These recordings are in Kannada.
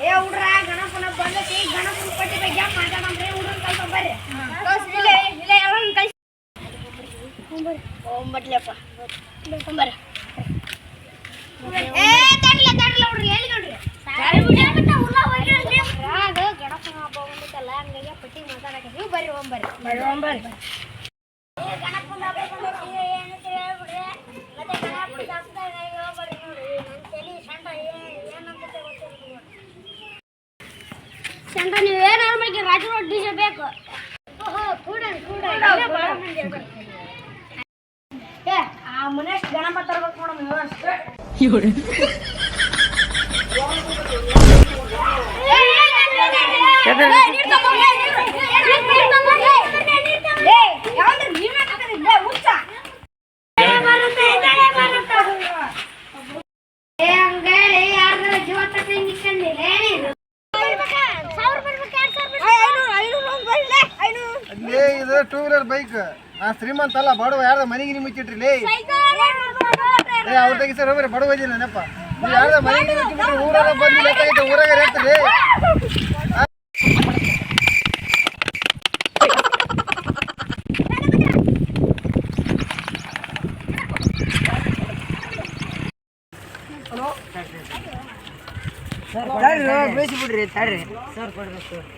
ಏ ಹುಡ್ರ ಗಣಪನ ಬಂದೈತಿ ಗಣಪನ ಪಟ್ಟಿ ಬಗ್ಗೆ ಮಾತಾಡಂದ್ರೆ ಹುಡ್ರನ್ ಕಲ್ಸ ಬರ್ರಿ. ಇಲ್ಲೇ ಇಲ್ಲೇ ಒಂಬಟ್ಲೆಪ್ಪ ಏ ತಡ್ಲ ತಡ್ಲ ಹುಡ್ರಿ ಎಲ್ಲಿ ನೋಡ್ರಿ? ಗಣಪನ ಹಬ್ಬ ಬಂದಿತ್ತಲ್ಲ ಹಂಗಾಗಿ ಪಟ್ಟಿ ಮಾತಾಡಕ್ಕೆ ನೀವು ಬರ್ರಿ ಒಂಬರ್ರಿ ಬರ್ರಿ. ಒಂಬರ್ರಿ ಗಣಪನ ಹಬ್ಬ ಬಂದೈತಿ ಚಂದ ನೀವು ಏನಾರು ಮಾಡಿ ರಾಜು ಡಿಜೆ ಬೇಕು ಆ ಮನೆ ಗಣಪ ತರ್ಬೇಕು ಲೇ ಇದು ಟೂ ವೀಲರ್ ಬೈಕ್ ನಾ ಶ್ರೀಮಂತ ಅಲ್ಲ ಬಡವ ಯಾರ್ದ ಮನೆಗೆ ನಿಮಗೆ ಮುಚ್ಚಿಟ್ರಿ ಲೇ ಏ ಅವ್ರ ತೆಗಿ ಸರ್ ಹೋಗ್ರಿ ಬಡವ ಇದೀನಿ ನೆನಪ ನೀವು ಯಾರ್ದ ಮನೆಗೆ ಮುಚ್ಚಿಬಿಟ್ರಿ ಊರಾಗ ಬಂದು ಬೇಕಾಗಿತ್ತು ಊರಾಗ ಇರ್ತೀರಿ ಬೇಯಿಸಿ ಬಿಡ್ರಿ ತಡ್ರಿ ಸರ್ ಕೊಡ್ಬೇಕು ಸಾವಿರ ರೂಪಾಯಿ ಕೊಡ್ರಿ ಇಲ್ಲ ಈಗ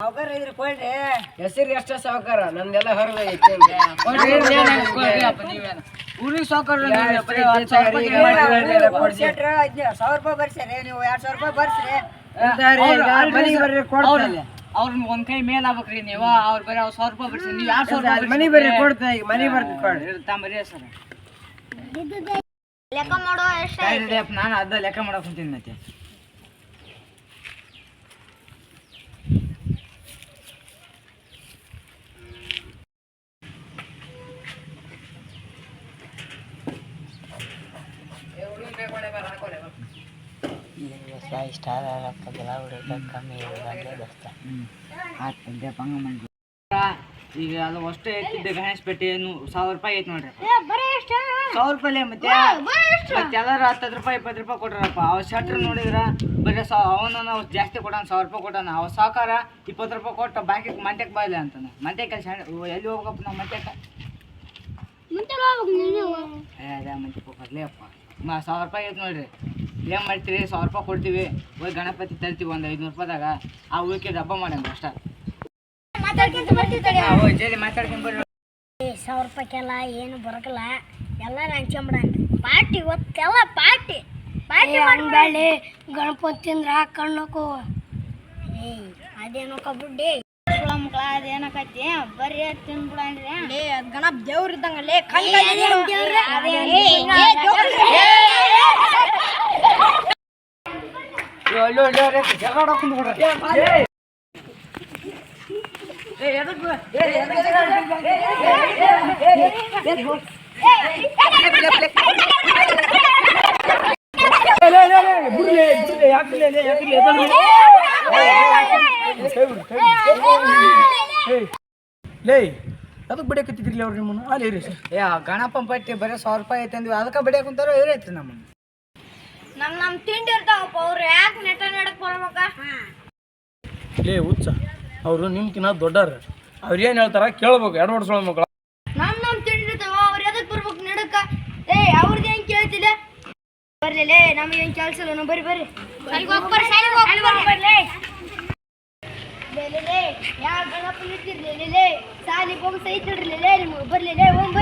ದೊಡ್ಡ ಇದ್ರೆ ಕೊಡ್ರಿ ಹೆಸರು ಎಷ್ಟ ಸಾವುಕಾರ ನಂದೆಲ್ಲ ಹೊರಗೆ ಊರಿಗೆ ಸಾವುಕಾರ ಸಾವಿರ ರೂಪಾಯಿ ಬರ್ಸ್ರಿ. ನೀವು ಎರಡ್ ಸಾವಿರ ರೂಪಾಯಿ ಬರ್ಸ್ರಿ ಅವ್ರನ್ನ ಒಂದ್ ಕೈ ಮೇಲ್ ಆಗ್ಬೇಕ್ರಿ ನೀವು. ಅವ್ರ ಬರೀ ಅವ್ರ ಸಾವಿರ ರೂಪಾಯಿ ಬಿಡ್ಸಿ. ನೀವು ಯಾರು ಸಾವಿರ ರೂಪಾಯಿ ಮನಿ ಬರ್ರಿ ಕೊಡ್ತಾ ಈಗ ಮನಿ ಬರ್ತಿ ಕೊಡ್ರಿ. ತಾಂಬರಿ ಸರ್. ಲೆಕ್ಕ ಮಾಡೋ ಎಷ್ಟು ನಾನು ಅದ ಲೆಕ್ಕ ಮಾಡಕ್ ಕುಂತೀನಿ ಮತ್ತೆ. ಈಗ ಅದು ಅಷ್ಟೇ ಎತ್ತಿದ್ದೆ ಗಣೇಶ್ ಪೇಟೆ ಸಾವಿರ ರೂಪಾಯಿ ಐತಿ ನೋಡ್ರಿ ಸಾವಿರ ರೂಪಾಯಿ ಮತ್ತೆ? ಮತ್ತೆ ಎಲ್ಲಾರು ಹತ್ತತ್ತು ರೂಪಾಯಿ ಇಪ್ಪತ್ತು ರೂಪಾಯಿ ಕೊಟ್ರಪ್ಪ. ಅವ ಶಟ್ರ್ ನೋಡಿದ್ರ ಬರೀ ಸಾ ಅವನ ನಾವು ಜಾಸ್ತಿ ಕೊಡೋಣ ಸಾವಿರ ರೂಪಾಯಿ ಕೊಟ್ಟಾನ. ಅವ ಸಾಕಾರ ಇಪ್ಪತ್ತು ರೂಪಾಯಿ ಕೊಟ್ಟು ಬಾಕಿ ಮಂತ್ಯಕ್ಕೆ ಬಾಯ್ಲೆ ಅಂತಾನೆ. ಮಂತ್ಯಕ್ಕೆ ಎಲ್ಲಿ ಹೋಗ್ಬೇಕಪ್ಪ ನಾವು ಮಂತ್ಯಕ್ಕೆ ಅದೇ ಮಾ ಸಾವಿರ ರೂಪಾಯಿ ಐತೆ ನೋಡ್ರಿ. ಏನ್ ಮಾಡ್ತೀರಿ? ಸಾವಿರ ರೂಪಾಯಿ ಕೊಡ್ತೀವಿ. ಹೋಗಿ ಗಣಪತಿ ತರ್ತೀವಿ ಒಂದು ಐದುನೂರು ರೂಪಾಯಿದಾಗ. ಆ ಉಳಿಕೆ ಹಬ್ಬ ಮಾಡಂಗ ಅಷ್ಟ. ಮಾತಾಡ್ಕೊಂಡು ಬರ್ರಿ. ಸಾವಿರ ರೂಪಾಯಿಗೆಲ್ಲ ಏನು ಬರಕಲ್ಲ. ಎಲ್ಲ ಹಂಚ್ಕೊಂಬಿಡ ಪಾರ್ಟಿ ಒತ್ತೆಲ್ಲ ಪಾರ್ಟಿ. ಪಾರ್ಟಿ ಮಾಡಬೇಡಿ. ಗಣಪತಿ ತಿಂದ್ರ ಕಣ್ಣಕ್ಕೂ ಏ ಅದೇನೋ ಬಿಡ್ಡಿ ಮಕ್ಕಳ ಅದೇನಕೈತಿ ಬರ್ರಿ ತಿನ್ಬಿಡಂದ್ರಿ ಲೇ ಅದ್ ಗಣಪ ದೇವ್ರ ಇದ್ದಂಗ ಲೇ ಲೇ ಅದಕ್ಕೆ ಬಡಿಯಕತ್ತಿದ್ರಿ ಅವ್ರು ನಿಮ್ಮನ್ನು? ಅಲ್ಲಿ ಇರಿ ಸರ್. ಏ ಗಣಪನ್ ಪಟ್ಟಿ ಬರೀ ಸಾವಿರ ರೂಪಾಯಿ ಐತೆ ಅಂದ್ವಿ. ಅದಕ್ಕೆ ಬಡಿಯ ಕುಂತಾರೋ ಐತ್ರಿ ನಮ್ಮನ್ನು? ನಮ್ಮ ನಮ್ಮ ತಿಂಡಿ ಇರ್ತಾವಪ್ಪ ಅವ್ರು ಯಾಕೆ ನೆಟ ನಡಕ್ ಬರ್ಬೇಕ ಲೇ ಹುಚ್ಚ. ಅವರು ನಿಮ್ಕಿನ್ನ ದೊಡ್ಡರ. ಅವ್ರು ಏನು ಹೇಳ್ತಾರ ಕೇಳ್ಬೇಕು ಎರಡು ವರ್ಷ ಮಕ್ಕಳು. ನಮ್ಮ ನಮ್ಮ ತಿಂಡಿ ಇರ್ತಾವ ಅವ್ರು ಎದಕ್ ಬರ್ಬೇಕು ನಡಕ ಏ ಅವ್ರದ್ದು ಏನು ಕೇಳ್ತಿಲ್ಲ? ಬರ್ಲಿಲ್ಲ ನಮಗೆ ಏನ್ ಕೆಲ್ಸ ಇಲ್ಲ ನಾವು ಬರ್ರಿ ಬರ್ರಿ ಗಣಪ ಇಟ್ಟಿರ್ಲಿಲ್ಲ ಸಾಲಿ ಹೋಗಿ ಇಟ್ಟಿರ್ಲಿಲ್ಲ ನಿಮ್ಗೆ ಬರ್ಲಿಲ್ಲ ಹೋಗ್